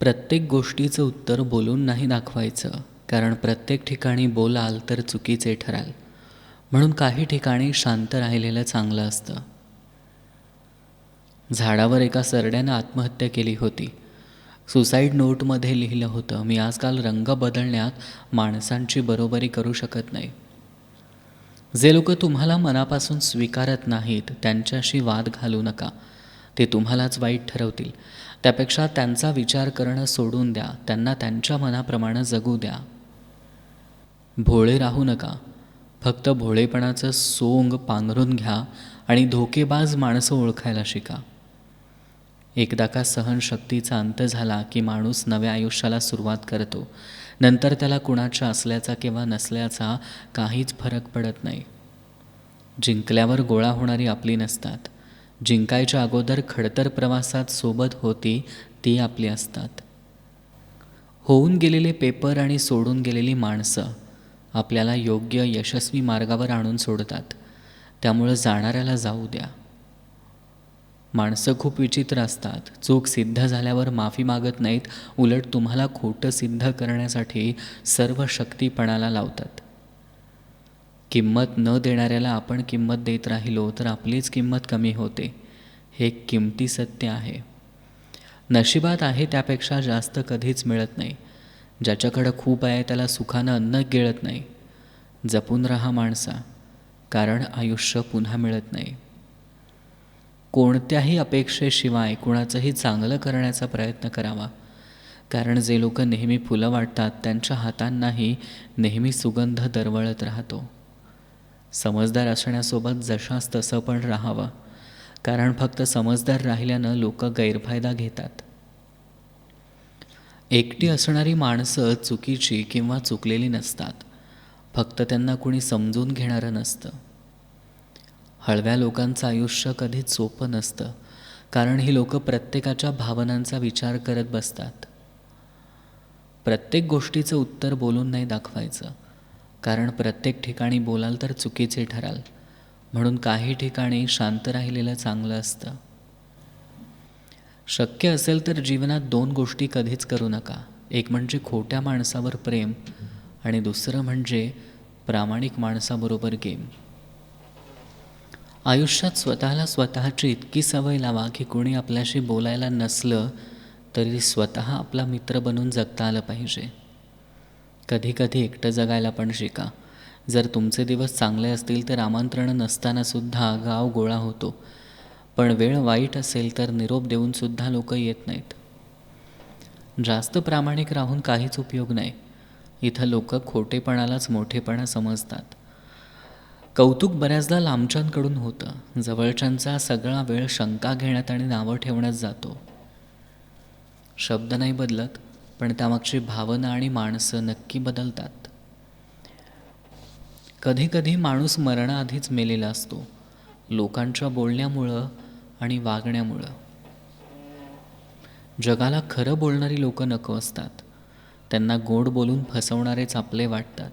प्रत्येक गोष्टीचं उत्तर बोलून नाही दाखवायचं कारण प्रत्येक ठिकाणी बोलाल तर चुकीचे ठराल. म्हणून काही ठिकाणी शांत राहिलेलं चांगलं असतं. झाडावर एका सरड्यानं आत्महत्या केली होती. सुसाईड नोटमध्ये लिहिलं होतं मी आजकाल रंग बदलण्यात माणसांची बरोबरी करू शकत नाही. जे लोक तुम्हाला मनापासून स्वीकारत नाहीत त्यांच्याशी वाद घालू नका. ते तुम्हालाच वाईट ठरवतील. त्यापेक्षा त्यांचा विचार करणं सोडून द्या. त्यांना त्यांच्या मनाप्रमाणे जगू द्या. भोळे राहू नका. फक्त भोळेपणाचं सोंग पांघरून घ्या आणि धोकेबाज माणसं ओळखायला शिका. एकदा का सहनशक्तीचा अंत झाला की माणूस नव्या आयुष्याला सुरुवात करतो. नंतर त्याला कुणाच्या असल्याचा किंवा नसल्याचा काहीच फरक पडत नाही. जिंकल्यावर गोळा होणारी आपली नसतात. जिंकायच्या अगोदर खडतर प्रवासात सोबत होती ती आपली असतात. होऊन गेलेले पेपर आणि सोडून गेलेली माणसं आपल्याला योग्य यशस्वी मार्गावर आणून सोडतात. त्यामुळं जाणाऱ्याला जाऊ द्या. माणसं खूप विचित्र असतात. चूक सिद्ध झाल्यावर माफी मागत नाहीत उलट तुम्हाला खोटं सिद्ध करण्यासाठी सर्व शक्तीपणाला लावतात. किंमत न देणाऱ्याला आपण किंमत देत राहिलो तर आपलीच किंमत कमी होते. हे एक किमती सत्य आहे. नशिबात आहे त्यापेक्षा जास्त कधीच मिळत नाही. ज्याच्याकडं खूप आहे त्याला सुखानं अन्न गिळत नाही. जपून राहा माणसा कारण आयुष्य पुन्हा मिळत नाही. कोणत्याही अपेक्षेशिवाय कुणाचंही चांगलं करण्याचा प्रयत्न करावा. कारण जे लोक नेहमी फुलं वाटतात त्यांच्या हातांनाही नेहमी सुगंध दरवळत राहतो. समजदार असण्यासोबत जशास तसं पण राहावं. कारण फक्त समजदार राहिल्यानं लोक गैरफायदा घेतात. एकटी असणारी माणसं चुकीची किंवा चुकलेली नसतात. फक्त त्यांना कुणी समजून घेणारं नसतं. हळव्या लोकांचं आयुष्य कधीच सोपं नसतं. कारण ही लोक प्रत्येकाच्या भावनांचा विचार करत बसतात. प्रत्येक गोष्टीचं उत्तर बोलून नाही दाखवायचं. कारण प्रत्येक ठिकाणी बोलाल तर चुकीचे ठराल. म्हणून काही ठिकाणी शांत राहिलेलं चांगलं असतं. शक्य असेल तर जीवनात दोन गोष्टी कधीच करू नका. एक म्हणजे खोट्या माणसावर प्रेम आणि दुसरं म्हणजे प्रामाणिक माणसाबरोबर गेम. आयुष्यात स्वतःला स्वतःची इतकी सवय लावा की कोणी आपल्याशी बोलायला नसलं तरी स्वतः आपला मित्र बनून जगता आलं पाहिजे. कधी कधी एकटं जगायला पण शिका. जर तुमचे दिवस चांगले असतील तर आमंत्रण नसतानासुद्धा गाव गोळा होतो. पण वेळ वाईट असेल तर निरोप देऊनसुद्धा लोक येत नाहीत. जास्त प्रामाणिक राहून काहीच उपयोग नाही. इथं लोक खोटेपणालाच मोठेपणा समजतात. कौतुक बऱ्याचदा लांबच्यांकडून होतं. जवळच्यांचा सगळा वेळ शंका घेण्यात आणि नावं ठेवण्यात जातो. शब्द नाही बदलत. पण त्यामागची भावना आणि माणसं नक्की बदलतात. कधी कधी माणूस मरणाआधीच मेलेला असतो लोकांच्या बोलण्यामुळं आणि वागण्यामुळं. जगाला खरं बोलणारी लोक नको असतात. त्यांना गोड बोलून फसवणारेच आपले वाटतात.